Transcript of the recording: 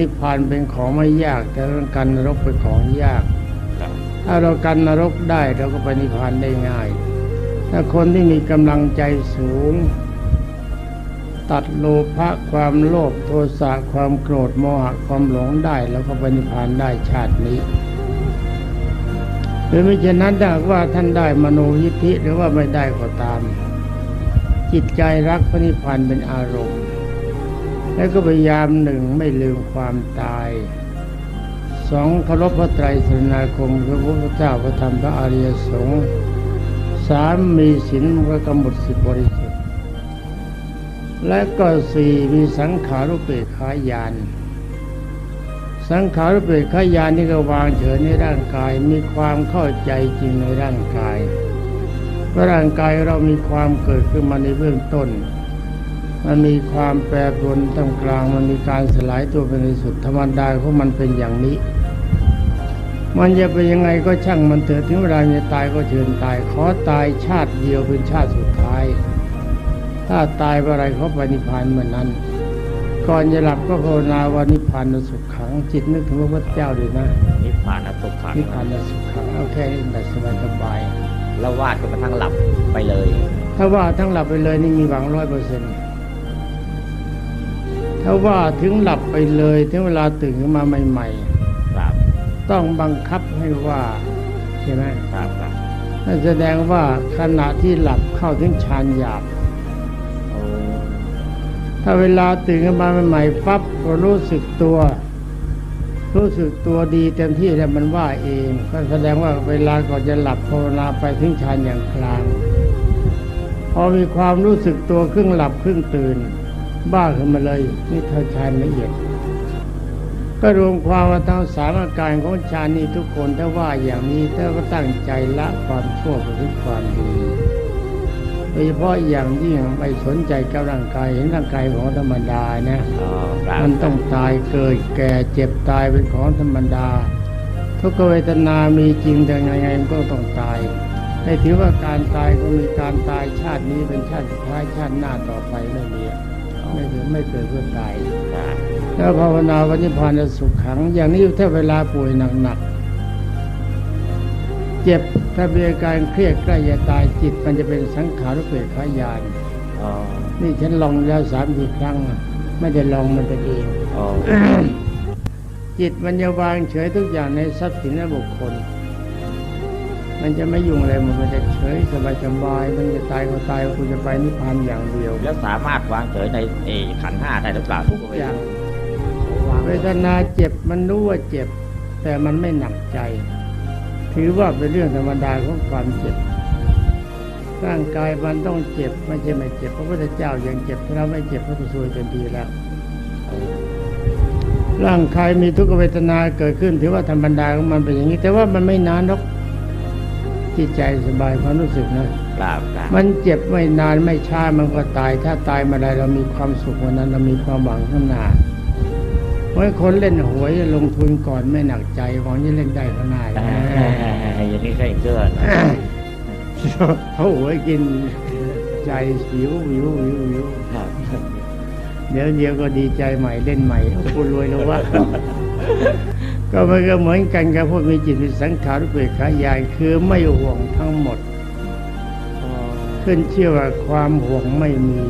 นิพพานเป็นของไม่ยาก แต่เรื่องการนรกเป็นของยากครับถ้าเรากันนรกได้เราก็ไปนิพพานได้ง่าย ถ้าคนที่มีกำลังใจสูง ตัดโลภะความโลภโทสะความโกรธโมหะความหลงได้ แล้วก็ไปนิพพานได้ชาตินี้หรือไม่เช่นนั้นถ้าหากว่าท่านได้มโนยิทธิหรือว่าไม่ได้ก็ตาม จิตใจรักพระนิพพานเป็นอารมณ์ แล้วก็พยายามหนึ่งไม่ลืมความตายสองเคารพพระไตรสรณาคมพระพุทธเจ้าพระธรรมพระอริยสงฆ์สามมีศีลพระกำหนดสิบบริสุทธิ์ และก็สี่มีสังขารุเปกขายาน สังขารุเปกขายานนี่ก็วางเฉยในร่างกายมีความเข้าใจจริงในร่างกายว่าร่างกายเรามีความเกิดขึ้นมาในเบื้องต้น มันมีความแปรปรวนตรงกลาง มันมีการสลายตัวเป็นในสุดธรรมดาของมันเป็นอย่างนี้ มันจะเป็นยังไงก็ช่างมันเถิดถึงเวลาจะตายก็เชิญตาย ขอตายชาติเดียวเป็นชาติสุดท้าย ถ้าตายเมื่อไรเขาไปนิพพานเมื่อนั้น ก่อนจะหลับก็ภาวนาว่านิพพานสุขขัง จิตนึกถึงพระพุทธเจ้าด้วยนะ นิพพานสุขขังนิพพานสุขขังเอาแค่นี้แบบสบายแล้ววาดจนกระทั่งหลับไปเลยๆถ้าว่าทั้งหลับไปเลยนี่มีหวังร้อยเปอร์เซ็นต์ ถ้าว่าถึงหลับไปเลยถึงเวลาตื่นขึ้นมาใหม่ครับๆต้องบังคับให้ว่าใช่ไหมครับครับนั่นแสดงว่าขณะที่หลับเข้าถึงฌานหยาบโอ้ถ้าเวลาตื่นขึ้นมาใหม่ๆปั๊บก็รู้สึกตัว รู้สึกตัวดีเต็มที่แล้วมันว่าเองก็แสดงว่าเวลาก่อนจะหลับภาวนาไปถึงฌานอย่างกลาง พอมีความรู้สึกตัวครึ่งหลับครึ่งตื่น บ้าขึ้นมาเลย นี่เท่าฌานละเอียด ก็รวมความว่าทั้งสามอาการของฌานนี้ทุกคนถ้าว่าอย่างนี้ถ้าก็ตั้งใจละความชั่วประพฤติความดีโดยเฉพาะอย่างยิ่งไม่สนใจกับร่างกายเห็นร่างกายของธรรมดานะอ๋อครับมันต้องตายเกิดแก่เจ็บตายเป็นของธรรมดา ทุกขเวทนามีจริงแต่ไงๆมันก็ต้องตายให้ถือว่าการตายก็มีการตายชาตินี้เป็นชาติสุดท้ายชาติหน้าต่อไปไม่มีอะ ไม่ถึงไม่เกิดเพื่อตายครับแล้วภาวนาวันนิพพานสุขขัง อย่างนี้ถ้าเวลาป่วยหนักๆเจ็บถ้ามีอาการเครียดใกล้จะตายจิต มันจะเป็นสังขารุปเปกขายานอ๋อนี่ฉันลองแล้วสามสี่ครั้งอะไม่ได้ลองมันเป็นเองอ๋อจิตมันจะวางเฉยทุกอย่างในทรัพย์สินและบุคคล มันจะไม่ยุ่งอะไรมันก็จะเฉยสบายสบายมันจะตายก็ตายคุณจะไปนิพพานอย่างเดียว แล้วสามารถวางเฉยในเออขันธ์ห้าได้หรือเปล่าทุกเวอย่างวางเวทนาเจ็บมันรู้ว่าเจ็บ แต่มันไม่หนักใจ ถือว่าเป็นเรื่องธรรมดาของความเจ็บร่างกายมันต้องเจ็บไม่ใช่ไม่เจ็บพระพุทธเจ้ายังเจ็บถ้าเราไม่เจ็บพระตุสวยเต็มทีแล้ว ร่างกายมีทุกขเวทนาเกิดขึ้น ถือว่าธรรมดาของมันเป็นอย่างนี้ แต่ว่ามันไม่นานหรอก จิตใจสบายความรู้สึกนะครับครับมันเจ็บไม่นานไม่ช้ามันก็ตาย ถ้าตายมาได้เรามีความสุขวันนั้น เรามีความหวังข้างหน้าเพราะคนเล่นหวยลงทุนก่อนไม่หนักใจหวังจะเล่นได้ข้างหน้าอ่าอย่างนี้ใช่เชื่อนะเขาหวยกินใจหิวหิวหิวหิวครับเดี๋ยวเดี๋ยวก็ดีใจใหม่เล่นใหม่เอาคุณรวยแล้ววะ ก็มันก็เหมือนกันกับพวกมีจิตเป็นสังขารเปรขายานคือไม่ห่วงทั้งหมดอ๋อขึ้นเชื่อว่าความห่วงไม่มี